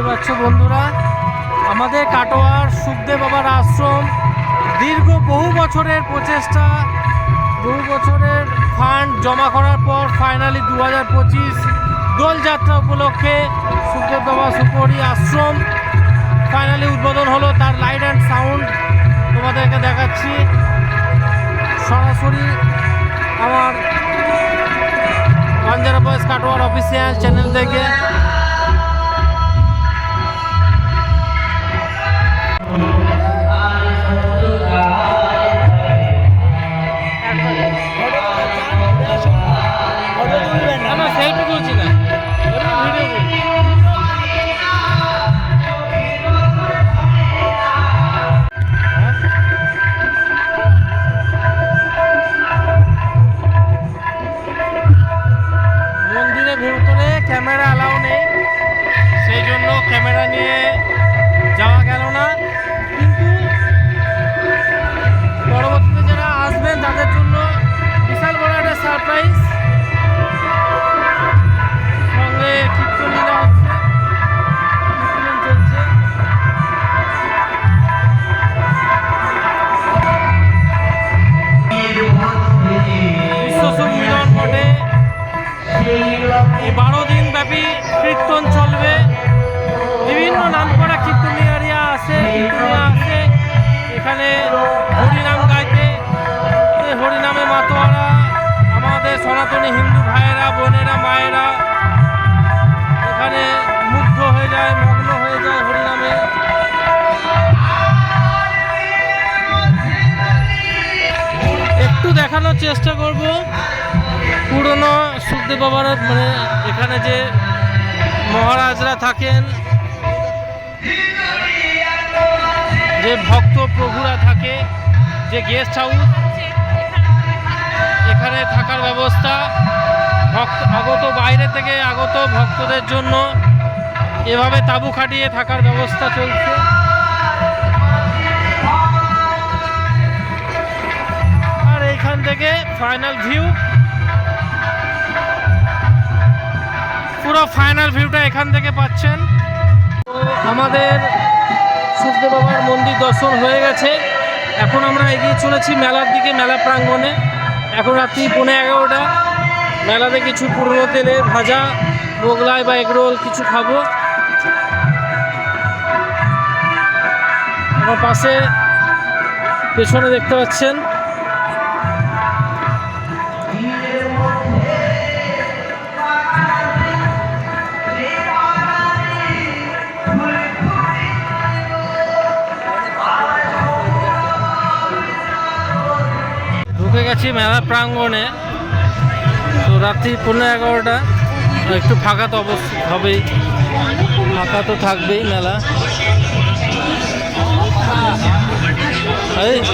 দেখতে পাচ্ছ বন্ধুরা, আমাদের কাটোয়ার সুখদেব বাবার আশ্রম দীর্ঘ বহু বছরের প্রচেষ্টা, বহু বছরের ফান্ড জমা করার পর ফাইনালি দু হাজার পঁচিশ দোলযাত্রা উপলক্ষে সুখদেব বাবা সুপরি আশ্রম ফাইনালি উদ্বোধন হলো। তার লাইট অ্যান্ড সাউন্ড তোমাদেরকে দেখাচ্ছি। সরাসরি আমার বাঞ্জারা বয়েস কাটোয়ার অফিসিয়াল চ্যানেল থেকে না। বলছি না মন্দিরের ভেতরে ক্যামেরা অ্যালাউ নেই। সেই জন্য ক্যামেরা নিয়ে এই বারো দিন ব্যাপী কীর্তন চলবে। বিভিন্ন নাম করা কীর্তনিয়ারিয়া আছে, কীর্তনিয়া আছে। এখানে হরিনাম গাইতে হরিনামে মাতোয়ারা, আমাদের সনাতনী হিন্দু ভাইয়েরা, বোনেরা, মায়েরা। এখানে মুগ্ধ হয়ে যায়, মগ্ন হয়ে যায় হরিনামে। একটু দেখানোর চেষ্টা করব। সুখদেব বাবার মানে এখানে যে মহারাজরা থাকেন, যে ভক্ত প্রভুরা থাকে, যে গেস্ট হাউস এখানে থাকার ব্যবস্থা, ভক্ত আগত বাইরে থেকে আগত ভক্তদের জন্য এভাবে তাঁবু খাটিয়ে থাকার ব্যবস্থা চলছে। আর এইখান থেকে ফাইনাল ভিউ পুরো ফাইনাল ভিউটা এখান থেকে পাচ্ছেন। আমাদের সুখদেব বাবার মন্দির দর্শন হয়ে গেছে। এখন আমরা এগিয়ে চলেছি মেলার দিকে, মেলা প্রাঙ্গণে। এখন রাত্রি পৌনে এগারোটা। মেলাতে কিছু পুরনো তেলে ভাজা, মোগলাই বা এগরোল কিছু খাব। আমার পাশে পেছনে দেখতে পাচ্ছেন গেছি মেলা প্রাঙ্গণে তো রাত্রি পনেরো এগারোটা একটু ফাঁকা তো অবশ্যই হবেই ফাঁকা তো থাকবেই মেলা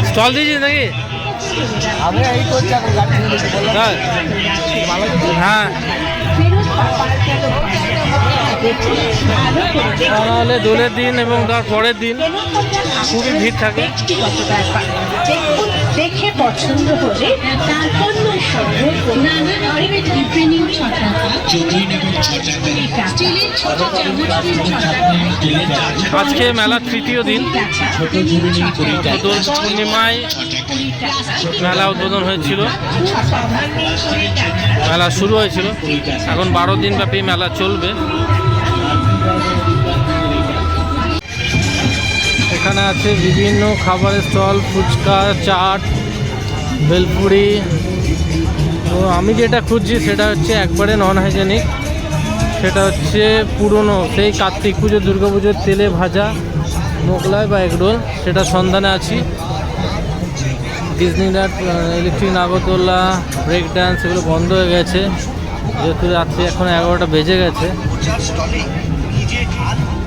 স্টল দিয়েছিস নাকি? হ্যাঁ দোলের দিন এবং তার পরের দিন খুবই ভিড় থাকে পছন্দ হলে চামচের ছটা আজকে মেলার তৃতীয় দিন। দোল পূর্ণিমায় মেলা উদ্বোধন হয়েছিল। মেলা শুরু হয়েছিল। এখন বারো দিন ব্যাপী মেলা চলবে। এখানে আছে বিভিন্ন খাবারের স্টল, ফুচকা, চাট ভেলপুরি তো আমি যেটা খুঁজছি সেটা হচ্ছে একবারে নন হাইজেনিক সেটা হচ্ছে পুরনো, সেই কার্তিক পুজো, দুর্গা পুজোর তেলে ভাজা, মোগলাই বা এগরোল সেটা সন্ধানে আছি। ডিজনিল্যান্ড ইলেকট্রিক নাগরদোল্লা ব্রেক ডান্স এগুলো বন্ধ হয়ে গেছে। যেহেতু রাত্রি এখন এগারোটা বেজে গেছে।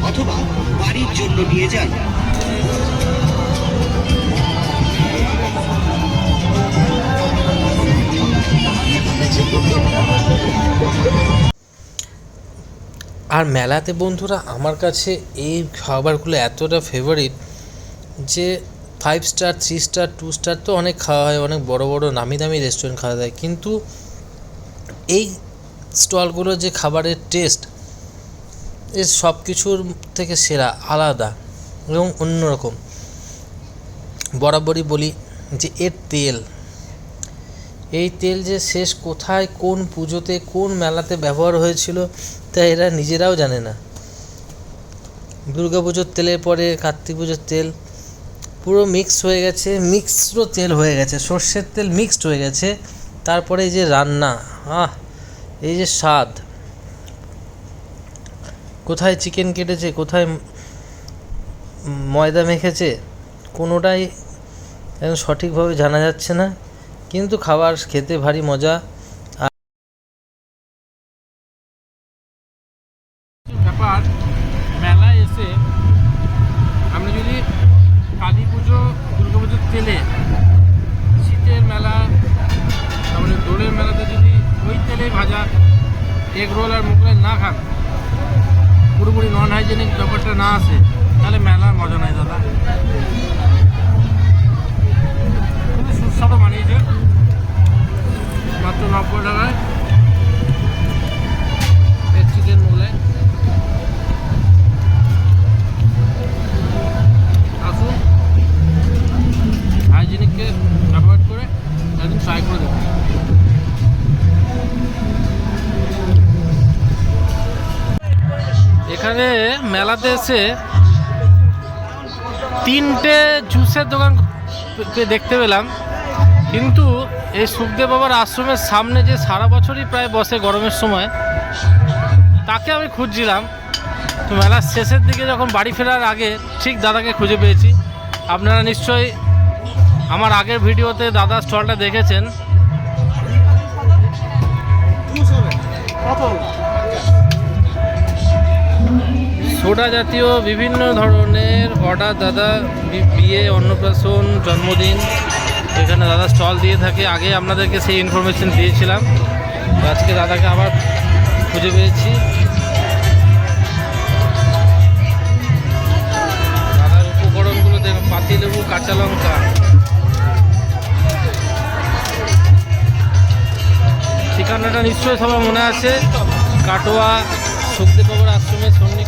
অথবা বাড়ির জন্য নিয়ে আর মেলাতে বন্ধুরা আমার কাছে এই খাবারগুলো এতটা ফেভারিট যে five star three star two star তো অনেক খাওয়া হয়, অনেক বড় বড়, নামি দামি রেস্টুরেন্ট খাওয়া যায়। কিন্তু এই স্টলগুলোর যে খাবারের টেস্ট এর সব কিছুর থেকে সেরা, আলাদা এবং অন্যরকম। বরাবরই বলি যে এর তেল, এই তেল যে শেষ কোথায়, কোন পুজোতে, কোন মেলাতে ব্যবহার হয়েছিল তা এরা নিজেরাও জানে না। দুর্গা পুজোর তেলের পরে কার্তিক পুজোর তেল পুরো মিক্স হয়ে গেছে মিক্সডও তেল হয়ে গেছে, সর্ষের তেল মিক্সড হয়ে গেছে, তারপরে এই যে রান্না, আহ, এই যে স্বাদ। কোথায় চিকেন কেটেছে, কোথায় ময়দা মেখেছে, কোনোটাই সঠিকভাবে জানা যাচ্ছে না, কিন্তু খাবার খেতে ভারী মজা। না আসে তাহলে মেলার মজা নাই। মেলাতে এসে তিনটে জুসের দোকান দেখতে পেলাম। কিন্তু এই সুখদেব বাবার আশ্রমের সামনে যে সারা বছরই প্রায় বসে গরমের সময়, তাকে আমি খুঁজছিলাম। তো মেলার শেষের দিকে যখন বাড়ি ফেরার আগে ঠিক দাদাকে খুঁজে পেয়েছি। আপনারা নিশ্চয়ই আমার আগের ভিডিওতে দাদা স্টলটা দেখেছেন। সোডা জাতীয় বিভিন্ন ধরনের অর্ডার দাদা বিয়ে, অন্নপ্রাশন, জন্মদিন, এখানে দাদা স্টল দিয়ে থাকে। আগে আপনাদেরকে সেই ইনফরমেশন দিয়েছিলাম। আজকে দাদাকে আবার খুঁজে পেয়েছি। দাদার উপকরণগুলো দেখুন পাতিলেবু কাঁচা লঙ্কা। ঠিকানাটা নিশ্চয়ই সবার মনে আছে। কাটোয়া সুখদেব বাবার আশ্রমের সন্নিকট